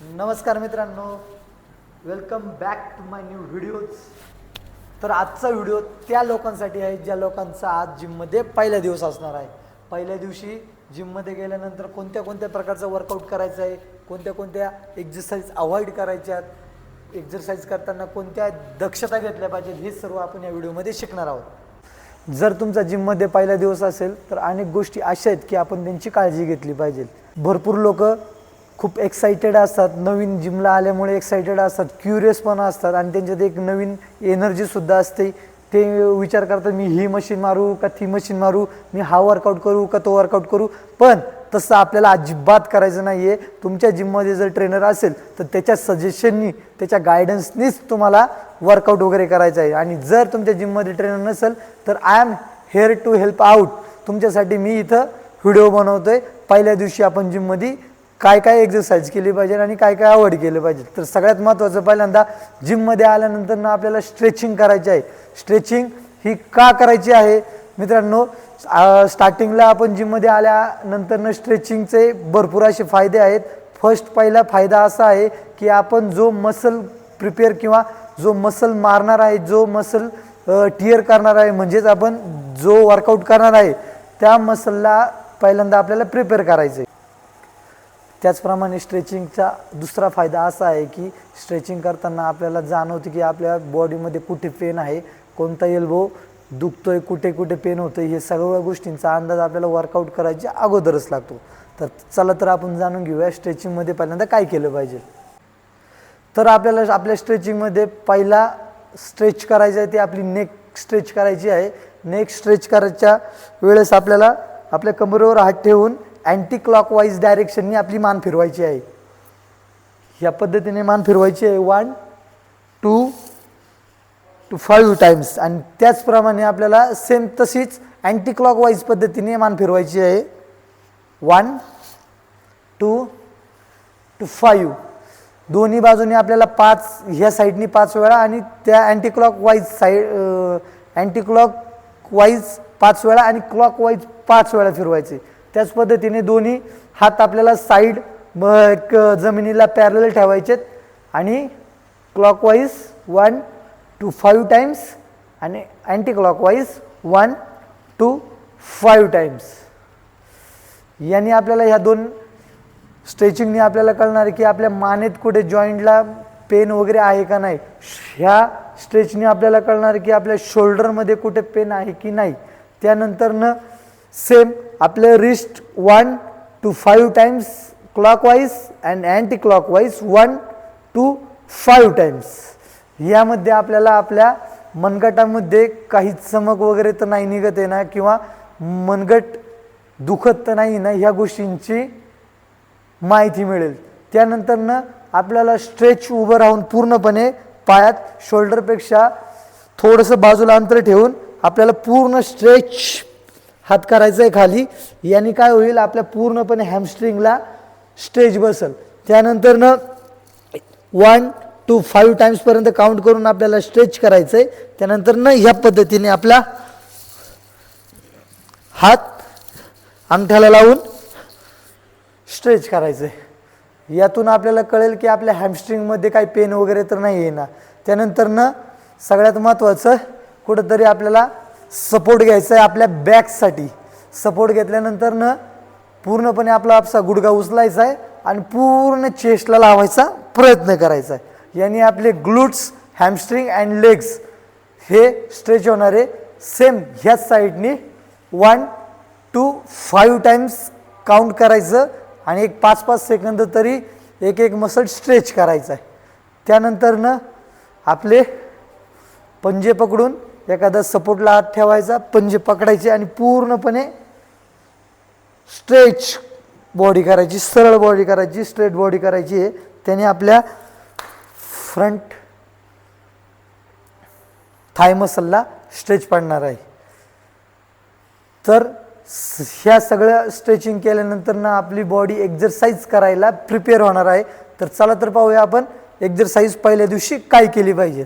नमस्कार मित्रांनो. Welcome back to my new videos तर आजचा व्हिडिओ त्या लोकांसाठी आहे ज्या लोकांचा आज जिममध्ये पहिला दिवस असणार आहे. पहिल्या दिवशी जिममध्ये गेल्यानंतर कोणत्या कोणत्या प्रकारचं वर्कआउट करायचं आहे कोणत्या कोणत्या एक्झरसाईज अवॉइड करायच्यात एक्झरसाईज करताना कोणत्या दक्षता घेतल्या पाहिजेत हे सर्व आपण या व्हिडिओमध्ये शिकणार आहोत. जर तुमचा जिममध्ये पहिला दिवस असेल तर अनेक गोष्टी अशा आहेत की आपण त्यांची काळजी घेतली पाहिजे भरपूर लोक खूप एक्साइटेड असतात. नवीन जिमला आल्यामुळे एक्साइटेड असतात. क्युरियस पण असतात. आणि त्यांच्यात एक नवीन एनर्जीसुद्धा असते. ते विचार करतात मी ही मशीन मारू का ती मशीन मारू? मी हा वर्कआउट करू का तो वर्कआउट करू? पण तसं आपल्याला अजिबात करायचं नाही आहे तुमच्या जिममध्ये जर ट्रेनर असेल तर त्याच्या सजेशननी त्याच्या गायडन्सनीच तुम्हाला वर्कआउट वगैरे करायचं आहे. आणि जर तुमच्या जिममध्ये ट्रेनर नसेल तर I am here to help out तुमच्यासाठी मी इथं व्हिडिओ बनवतो आहे पहिल्या दिवशी आपण जिममध्ये काय काय एक्सरसाइज केली पाहिजे आणि काय काय अवॉइड केलं पाहिजे. तर सगळ्यात महत्त्वाचं पहिल्यांदा जिममध्ये आल्यानंतर ना आपल्याला स्ट्रेचिंग करायची आहे. स्ट्रेचिंग ही का करायची आहे? मित्रांनो स्टार्टिंगला आपण जिममध्ये आल्यानंतर स्ट्रेचिंगचे भरपूर असे फायदे आहेत. फर्स्ट पहिला फायदा असा आहे की आपण जो मसल प्रिपेअर किंवा जो मसल मारणार आहे जो मसल टिअर करणार आहे म्हणजेच आपण जो वर्कआउट करणार आहे त्या मसलला पहिल्यांदा आपल्याला प्रिपेअर करायचं आहे त्याचप्रमाणे स्ट्रेचिंगचा दुसरा फायदा असा आहे की स्ट्रेचिंग करताना आपल्याला जाणवते की आपल्या बॉडीमध्ये कुठे पेन आहे कोणता एल्बो दुखतोय कुठे कुठे पेन होतं हे सगळ्या गोष्टींचा अंदाज आपल्याला वर्कआउट करायच्या अगोदरच लागतो. तर चला तर आपण जाणून घेऊया स्ट्रेचिंगमध्ये पहिल्यांदा काय केलं पाहिजे. तर आपल्याला आपल्या स्ट्रेचिंगमध्ये पहिला स्ट्रेच करायचं आहे ते आपली नेक स्ट्रेच करायची आहे. नेक स्ट्रेच करायच्या वेळेस आपल्याला आपल्या कमरेवर हात ठेवून अँटी क्लॉकवाईज डायरेक्शननी आपली मान फिरवायची आहे. ह्या पद्धतीने मान फिरवायची आहे. One to to five times आणि त्याचप्रमाणे आपल्याला सेम तशीच अँटी क्लॉकवाईज पद्धतीने मान फिरवायची आहे. वन टू टू फाईव्ह दोन्ही बाजूने आपल्याला पाच ह्या साईडनी पाच वेळा आणि त्या anti clock wise side anti clock wise पाच वेळा आणि क्लॉक वाईज पाच वेळा फिरवायचे. त्याच पद्धतीने दोन्ही हात आपल्याला साईड जमिनीला पॅरल ठेवायचेत. आणि clockwise one two five times आणि anti clockwise one two five times यांनी आपल्याला ह्या दोन स्ट्रेचिंगने आपल्याला कळणार की आपल्या मानेत कुठे जॉईंटला पेन वगैरे आहे का नाही. ह्या स्ट्रेचने आपल्याला कळणार की आपल्या शोल्डरमध्ये कुठे पेन आहे की नाही. त्यानंतरनं सेम आपलं wrist one to five times clockwise and anti clockwise one to five times यामध्ये आपल्याला आपल्या मनगटामध्ये काही चमक वगैरे तर नाही निघत आहे ना किंवा मनगट दुखत तर नाही ना ह्या गोष्टींची माहिती मिळेल. त्यानंतरनं आपल्याला स्ट्रेच उभं राहून पूर्णपणे पायात शोल्डरपेक्षा थोडंसं बाजूला अंतर ठेवून आपल्याला पूर्ण स्ट्रेच हात करायचं आहे खाली. याने काय होईल आपल्या पूर्णपणे हॅमस्ट्रिंगला स्ट्रेच बसल. त्यानंतरनं वन टू फाईव्ह टाइम्सपर्यंत काउंट करून आपल्याला स्ट्रेच करायचं आहे त्यानंतर न ह्या पद्धतीने आपला हात अंगठ्याला लावून स्ट्रेच करायचं आहे यातून आपल्याला कळेल की आपल्या हॅमस्ट्रिंगमध्ये काही पेन वगैरे तर नाही येणार. त्यानंतरनं त्यानंतर न सगळ्यात महत्त्वाचं कुठंतरी आपल्याला सपोर्ट घ्यायचा आहे आपल्या बॅकसाठी. सपोर्ट घेतल्यानंतर न पूर्णपणे आपला आपसा गुडगा उचलायचा आहे आणि पूर्ण चेस्टला लावायचा प्रयत्न करायचा आहे. याने आपले ग्लूट्स हॅमस्ट्रिंग अँड लेग्स हे स्ट्रेच होणारे सेम ह्याच साईडनी one to five times count करायचं आणि एक पाच पाच सेकंद तरी एक एक मसल स्ट्रेच करायचा आहे. त्यानंतरनं आपले पंजे पकडून एखादा सपोर्टला हात ठेवायचा पंजे पकडायचे आणि पूर्णपणे स्ट्रेच बॉडी करायची सरळ बॉडी करायची स्ट्रेट बॉडी करायची आहे त्याने आपल्या फ्रंट थाय मसलला स्ट्रेच पडणार आहे. तर ह्या सगळ्या स्ट्रेचिंग केल्यानंतर ना आपली बॉडी एक्झरसाईज करायला प्रिपेअर होणार आहे. तर चला तर पाहूया आपण एक्झरसाईज पहिल्या दिवशी काय केली पाहिजे.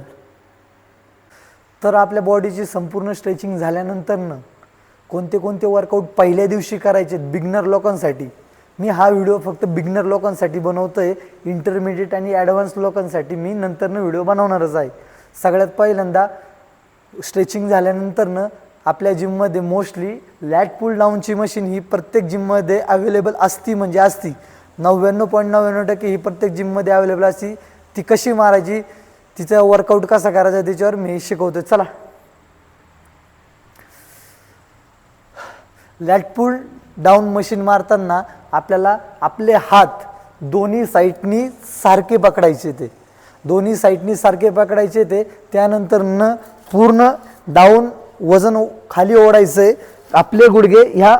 तर आपल्या बॉडीची संपूर्ण स्ट्रेचिंग झाल्यानंतरनं कोणते कोणते वर्कआउट पहिल्या दिवशी करायचे बिगनर लोकांसाठी मी हा व्हिडिओ फक्त बिगनर लोकांसाठी बनवतो आहे इंटरमिडिएट आणि ॲडव्हान्स लोकांसाठी मी नंतरनं व्हिडिओ बनवणारच आहे. सगळ्यात पहिल्यांदा स्ट्रेचिंग झाल्यानंतरनं आपल्या जिममध्ये मोस्टली लॅट पुल डाऊनची मशीन ही प्रत्येक जिममध्ये अवेलेबल असती म्हणजे असती. नव्याण्णव पॉईंट नव्याण्णव टक्के ही प्रत्येक जिममध्ये अवेलेबल असती. ती कशी मारायची? तिचा वर्कआउट कसा करायचा त्याच्यावर मी शिकवतो चला. लॅटपुल डाऊन मशीन मारताना आपल्याला आपले हात दोन्ही साईडनी सारखे पकडायचे ते. दोन्ही साईडनी सारखे पकडायचे ते. त्यानंतर न पूर्ण डाऊन वजन खाली ओढायचं. आहे आपले गुडघे ह्या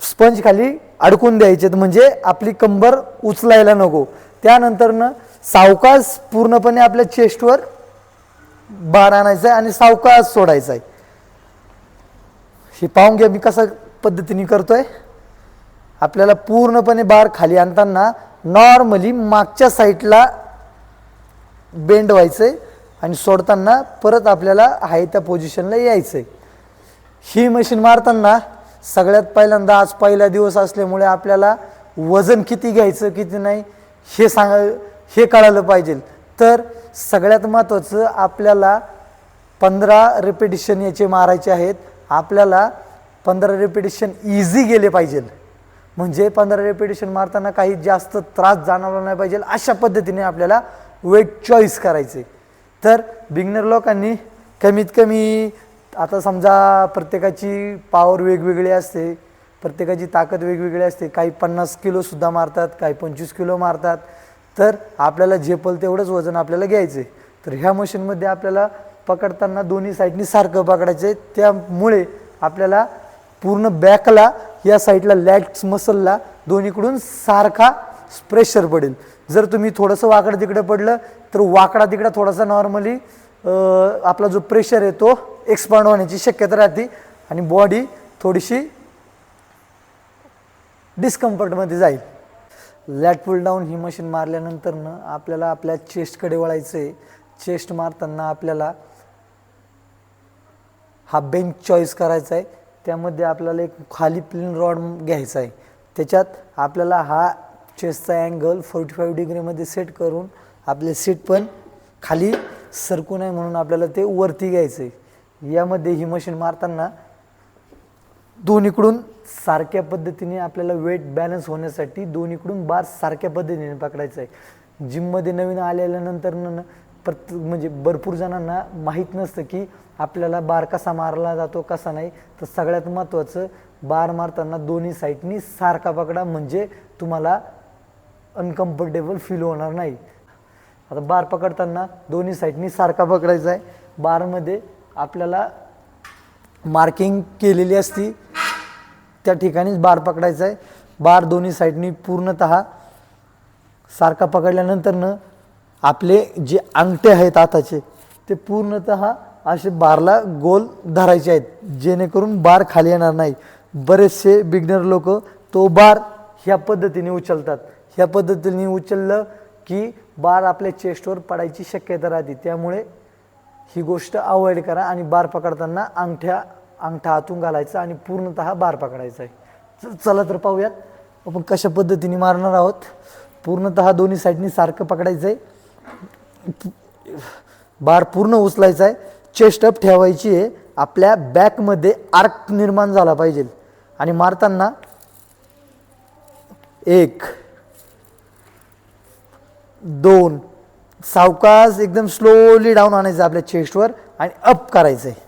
स्पंज खाली अडकून द्यायचे म्हणजे आपली कंबर उचलायला नको. त्यानंतरनं सावकाश पूर्णपणे आपल्या चेस्टवर बार आणायचा आहे आणि सावकाश सोडायचा आहे. हे पाहून घ्या मी कसा पद्धतीने करतोय. आपल्याला पूर्णपणे बार खाली आणताना नॉर्मली मागच्या साईडला बेंड व्हायचंय आणि सोडताना परत आपल्याला हाय त्या पोझिशनला यायचंय. ही मशीन मारताना सगळ्यात पहिल्यांदा आज पहिला दिवस असल्यामुळे आपल्याला वजन किती घ्यायचं किती नाही हे सांगा हे कळालं पाहिजे. तर सगळ्यात महत्त्वाचं आपल्याला पंधरा रिपिटिशन याचे मारायचे आहेत. आपल्याला पंधरा रिपिटिशन इझी गेले पाहिजे. म्हणजे पंधरा रेपिटेशन मारताना काही जास्त त्रास जाणवला नाही पाहिजे अशा पद्धतीने आपल्याला वेट चॉईस करायचे. तर बिगनर लोकांनी कमीत कमी आता समजा प्रत्येकाची पावर वेगवेगळी असते. प्रत्येकाची ताकद वेगवेगळी असते. काही पन्नास किलोसुद्धा मारतात काही पंचवीस किलो मारतात. तर आपल्याला झेपल तेवढंच वजन आपल्याला घ्यायचं आहे तर ह्या मशीनमध्ये आपल्याला पकडताना दोन्ही साईडनी सारखं पकडायचं आहे त्यामुळे आपल्याला पूर्ण बॅकला या साईडला लॅग्स मसलला दोन्हीकडून सारखा प्रेशर पडेल. जर तुम्ही थोडंसं वाकडं तिकडं पडलं तर वाकडा तिकडं थोडासा नॉर्मली आपला जो प्रेशर आहे तो एक्सपांड होण्याची शक्यता राहते आणि बॉडी थोडीशी डिस्कम्फर्टमध्ये जाईल. लॅट पुल डाऊन ही मशीन मारल्यानंतरनं आपल्याला आपल्या चेस्टकडे वळायचं आहे चेस्ट मारताना आपल्याला हा बेंच चॉईस करायचा आहे त्यामध्ये आपल्याला एक खाली प्लेन रॉड घ्यायचा आहे त्याच्यात आपल्याला हा चेस्टचा अँगल फोर्टी फाईव्ह डिग्रीमध्ये सेट करून आपले सीट पण खाली सरकू नये म्हणून आपल्याला ते वरती घ्यायचं आहे यामध्ये ही मशीन मारताना दोन्हीकडून सारख्या पद्धतीने आपल्याला वेट बॅलन्स होण्यासाठी दोन्हीकडून बार सारख्या पद्धतीने पकडायचं आहे. जिममध्ये नवीन आलेल्यानंतर न प्रत्येक म्हणजे भरपूर जणांना माहीत नसतं की आपल्याला बार कसा मारला जातो कसा नाही. तर सगळ्यात महत्त्वाचं बार मारताना दोन्ही साईडनी सारखा पकडा म्हणजे तुम्हाला अनकम्फर्टेबल फील होणार नाही. आता बार पकडताना दोन्ही साईडनी सारखा पकडायचा आहे. बारमध्ये आपल्याला मार्किंग केलेली असती. त्या ठिकाणीच बार पकडायचा आहे. बार दोन्ही साईडनी पूर्णत सारखा पकडल्यानंतरनं आपले जे अंगठे आहेत हाताचे ते पूर्णत असे बारला गोल धरायचे आहेत. जेणेकरून बार खाली येणार नाही. बरेचसे बिगनर लोक तो बार ह्या पद्धतीने उचलतात. ह्या पद्धतीने उचललं की बार आपल्या चेस्टवर पडायची शक्यता राहते. त्यामुळे ही गोष्ट अवॉइड करा आणि बार पकडताना अंगठ्या अंगठा आतून घालायचा आणि पूर्णतः बार पकडायचा आहे. चला तर पाहूयात. आपण कशा पद्धतीने मारणार आहोत? पूर्णतः दोन्ही साईडनी सारखं पकडायचं आहे. बार पूर्ण उचलायचा आहे. चेस्ट अप ठेवायची आहे. आपल्या बॅकमध्ये आर्क निर्माण झाला पाहिजे. आणि मारताना एक दोन. सावकाश एकदम स्लोली डाऊन आणायचं आपल्या चेस्टवर आणि अप करायचं आहे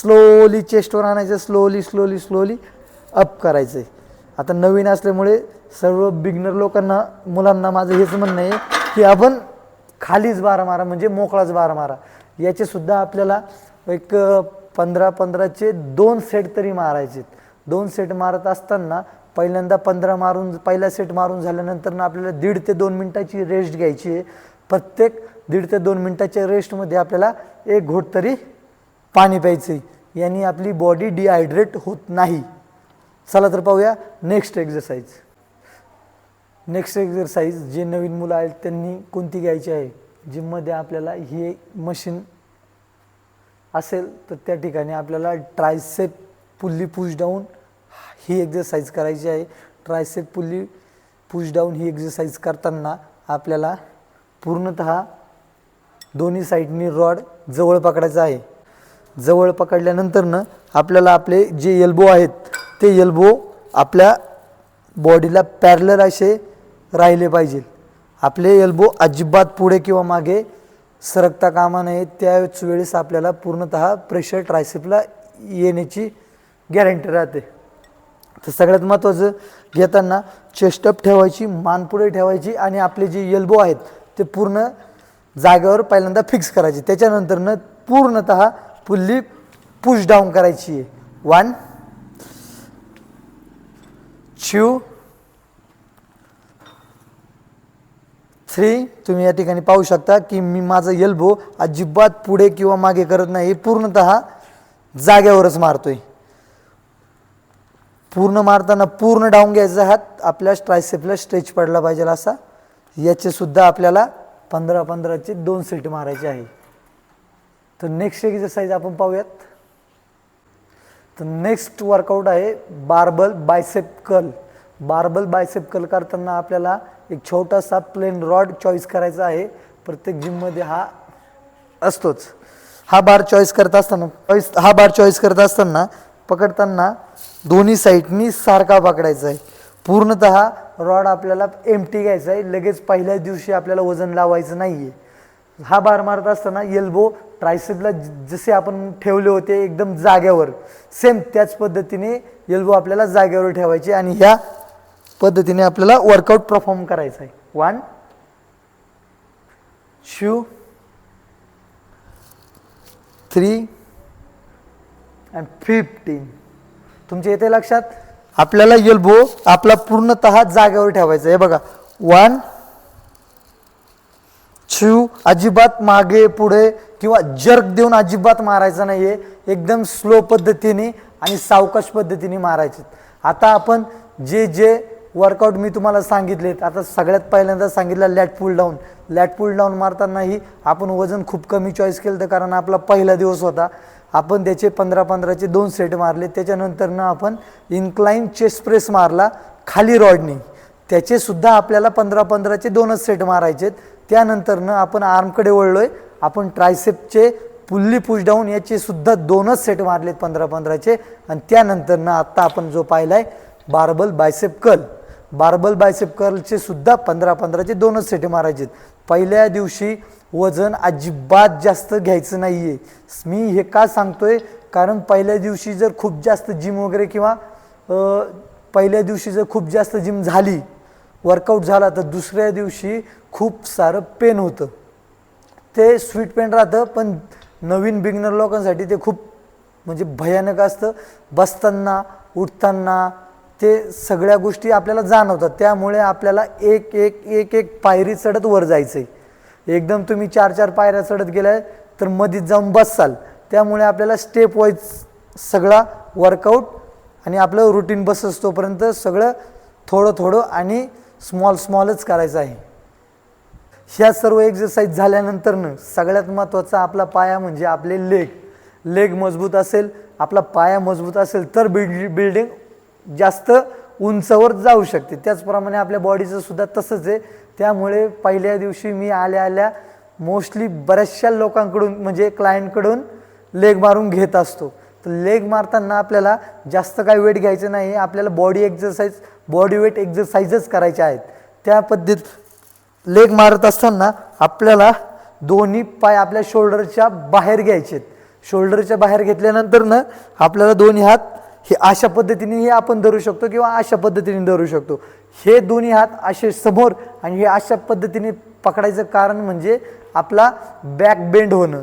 स्लोली चेस्टवर आणायचं स्लोली स्लोली स्लोली अप करायचं आहे आता नवीन असल्यामुळे सर्व बिगनर लोकांना मुलांना माझं हेच म्हणणं आहे की आपण खालीच बारा मारा म्हणजे मोकळाच बारा मारा. याचेसुद्धा आपल्याला एक पंधरा पंधराचे दोन सेट तरी मारायचे दोन सेट मारत असताना पहिल्यांदा पंधरा मारून पहिला सेट मारून झाल्यानंतर आपल्याला दीड ते दोन मिनटाची रेस्ट घ्यायची आहे. प्रत्येक दीड ते दोन मिनटाच्या रेस्टमध्ये आपल्याला एक घोट तरी पाणी प्यायचे. यांनी आपली बॉडी डिहायड्रेट होत नाही. चला तर पाहूया नेक्स्ट एक्झरसाइज नेक्स्ट एक्झरसाइज जे नवीन मुलं आहेत त्यांनी कोणती घ्यायची आहे? जिममध्ये आपल्याला ही मशीन असेल तर त्या ठिकाणी आपल्याला ट्रायसेप पुल्ली पुश डाऊन ही एक्झरसाइज करायची आहे. ट्रायसेप पुल्ली पुश डाऊन ही एक्झरसाईज करताना आपल्याला पूर्णत दोन्ही साईडनी रॉड जवळ पकडायचा आहे. जवळ पकडल्यानंतरनं आपल्याला आपले जे एल्बो आहेत ते एल्बो आपल्या बॉडीला पॅरलर असे राहिले पाहिजे. आपले एल्बो अजिबात पुढे किंवा मागे सरकता कामा नये त्याच वेळेस आपल्याला पूर्णतः प्रेशर ट्रायसिपला येण्याची गॅरंटी राहते. तर सगळ्यात महत्त्वाचं घेताना चेस्टअप ठेवायची मान पुढे ठेवायची आणि आपले जे एल्बो आहेत ते पूर्ण जागेवर पहिल्यांदा फिक्स करायचे. त्याच्यानंतरनं पूर्णतः पुल्ली पुश डाऊन करायची. आहे वन टू थ्री तुम्ही या ठिकाणी पाहू शकता की मी माझं एल्बो अजिबात पुढे किंवा मागे करत नाही. पूर्णत जाग्यावरच मारतोय. पूर्ण मारताना पूर्ण डाऊन घ्यायचा हात आपल्या स्ट्रायसेपला स्ट्रेच पडला पाहिजे असा. याचे सुद्धा आपल्याला पंधरा पंधराचे दोन सीट मारायचे आहे. तर नेक्स्ट एक्सरसाइज आपण पाहूयात. तर नेक्स्ट वर्कआउट आहे barbell bicep curl barbell bicep curl करताना आपल्याला एक छोटासा प्लेन रॉड चॉईस करायचा आहे. प्रत्येक जिममध्ये हा असतोच. हा बार चॉईस करत असताना चॉईस हा बार चॉईस करत असताना पकडताना दोन्ही साईडनी सारखा पकडायचा आहे. पूर्णत रॉड आपल्याला एमटी घ्यायचा आहे. लगेच पहिल्याच दिवशी आपल्याला वजन लावायचं नाही आहे हा बार मारत असताना एल्बो ट्रायसेपला जसे आपण ठेवले होते एकदम जाग्यावर सेम त्याच पद्धतीने एल्बो आपल्याला जाग्यावर ठेवायचे आणि ह्या पद्धतीने आपल्याला वर्कआउट परफॉर्म करायचा आहे. One to three and fifteen तुमच्या येते लक्षात? आपल्याला एल्बो आपला पूर्णतः जागेवर ठेवायचा आहे. बघा. वन शू अजिबात मागे पुढे किंवा जर्क देऊन अजिबात मारायचं नाही आहे एकदम स्लो पद्धतीने आणि सावकाश पद्धतीने मारायचे. आता आपण जे जे वर्कआउट मी तुम्हाला सांगितलेत आता सगळ्यात पहिल्यांदा सांगितलं lat pull down lat pull down मारतानाही आपण वजन खूप कमी चॉईस केलं तर कारण आपला पहिला दिवस होता. आपण त्याचे पंधरा पंधराचे दोन सेट मारले. त्याच्यानंतरनं आपण इन्क्लाईन चेस्ट प्रेस मारला खाली रॉडनी त्याचेसुद्धा आपल्याला पंधरा पंधराचे दोनच सेट मारायचे त्यानंतरनं आपण आर्मकडे वळलो आहे आपण ट्रायसेपचे पुल्ली पुश डाऊन याचे सुद्धा दोनच सेट मारलेत पंधरा पंधराचे. आणि त्यानंतरनं आत्ता आपण जो पाहिला आहे barbell bicep curl barbell bicep कर्लचे सुद्धा पंधरा पंधराचे दोनच सेट मारायचे पहिल्या दिवशी वजन अजिबात जास्त घ्यायचं नाही आहे मी हे का सांगतोय? कारण पहिल्या दिवशी जर खूप जास्त जिम वगैरे किंवा पहिल्या दिवशी जर खूप जास्त जिम झाली वर्कआउट झाला तर दुसऱ्या दिवशी खूप सारं पेन होतं. ते स्वीट पेन राहतं पण नवीन बिगनर लोकांसाठी ते खूप म्हणजे भयानक असतं. बसताना उठताना ते सगळ्या गोष्टी आपल्याला जाणवतात. त्यामुळे आपल्याला एक एक एक एक पायरी चढत वर जायचं आहे एकदम तुम्ही चार चार पायऱ्या चढत गेलाय तर मध्येच जाऊन बसाल. त्यामुळे आपल्याला स्टेप वाईज सगळा वर्कआउट आणि आपलं रुटीन बस असतोपर्यंत सगळं थोडं थोडं आणि स्मॉल स्मॉलच करायचं आहे. ह्या सर्व एक्झरसाईज झाल्यानंतरनं सगळ्यात महत्त्वाचा आपला पाया म्हणजे आपले लेग लेग मजबूत असेल आपला पाया मजबूत असेल तर बिल्ड बिल्डिंग जास्त उंचावर जाऊ शकते. त्याचप्रमाणे आपल्या बॉडीचं सुद्धा तसंच आहे. त्यामुळे पहिल्या दिवशी मी आल्या आल्या मोस्टली बऱ्याचशा लोकांकडून म्हणजे क्लायंटकडून लेग मारून घेत असतो. तर लेग मारताना आपल्याला जास्त काय वेट घ्यायचं नाही. आपल्याला बॉडी एक्सरसाइज बॉडी वेट एक्झरसाईजच करायच्या आहेत. त्या पद्धत लेग मारत असताना आपल्याला दोन्ही पाय आपल्या शोल्डरच्या बाहेर घ्यायचे आहेत. शोल्डरच्या बाहेर घेतल्यानंतरनं आपल्याला दोन्ही हात हे अशा पद्धतीने हे आपण धरू शकतो किंवा अशा पद्धतीने धरू शकतो. हे दोन्ही हात असे समोर आणि हे अशा पद्धतीने पकडायचं कारण म्हणजे आपला बॅक बेंड होणं.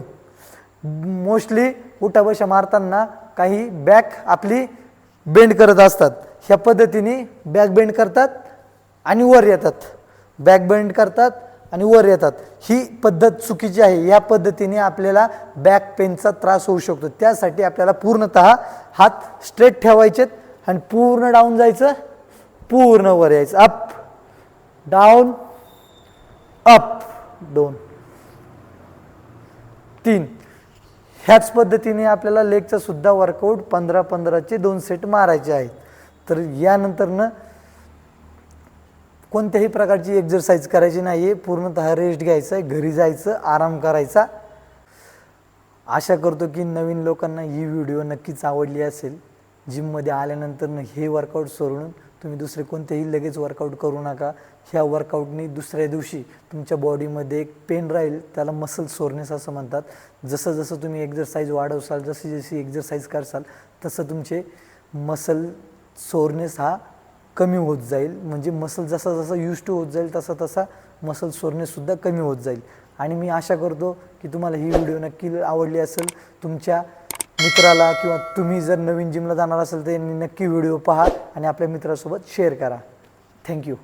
मोस्टली उठाबशा मारताना काही बॅक आपली बेंड करत असतात. ह्या पद्धतीने बॅक बेंड करतात आणि वर येतात. बॅक बेंड करतात आणि वर येतात. ही पद्धत चुकीची आहे. या पद्धतीने आपल्याला बॅक पेनचा त्रास होऊ शकतो. त्यासाठी आपल्याला पूर्णतः हात स्ट्रेट ठेवायचेत आणि पूर्ण डाऊन जायचं पूर्ण वर यायचं. अप डाऊन अप दोन तीन. ह्याच पद्धतीने आपल्याला लेगचा सुद्धा वर्कआउट पंधरा पंधराचे दोन सेट मारायचे आहेत. तर यानंतरनं कोणत्याही प्रकारची एक्झरसाईज करायची नाही आहे पूर्णतः रेस्ट घ्यायचा आहे घरी जायचं आराम करायचा. आशा करतो की नवीन लोकांना ही व्हिडिओ नक्कीच आवडली असेल. जिममध्ये आल्यानंतरनं हे वर्कआउट सोडून तुम्ही दुसरे कोणतेही लगेच वर्कआउट करू नका. ह्या वर्कआउटनी दुसऱ्या दिवशी तुमच्या बॉडीमध्ये एक पेन राहील त्याला मसल सोरनेस असं म्हणतात. जसं जसं तुम्ही एक्झरसाईज वाढवसाल जशी जशी एक्झरसाईज करसाल तसं तुमचे मसल सोरनेस हा कमी होत जाईल. म्हणजे मसल जसा जसा यूज टू होत जाईल तसा तसा मसल सोरनेससुद्धा कमी होत जाईल. आणि मी आशा करतो की तुम्हाला ही व्हिडिओ नक्की आवडली असेल. तुमच्या मित्राला किंवा तुम्ही जर नवीन जिमला जाणार असेल तर नक्की व्हिडिओ पहा आणि आपल्या मित्रासोबत शेअर करा. थँक्यू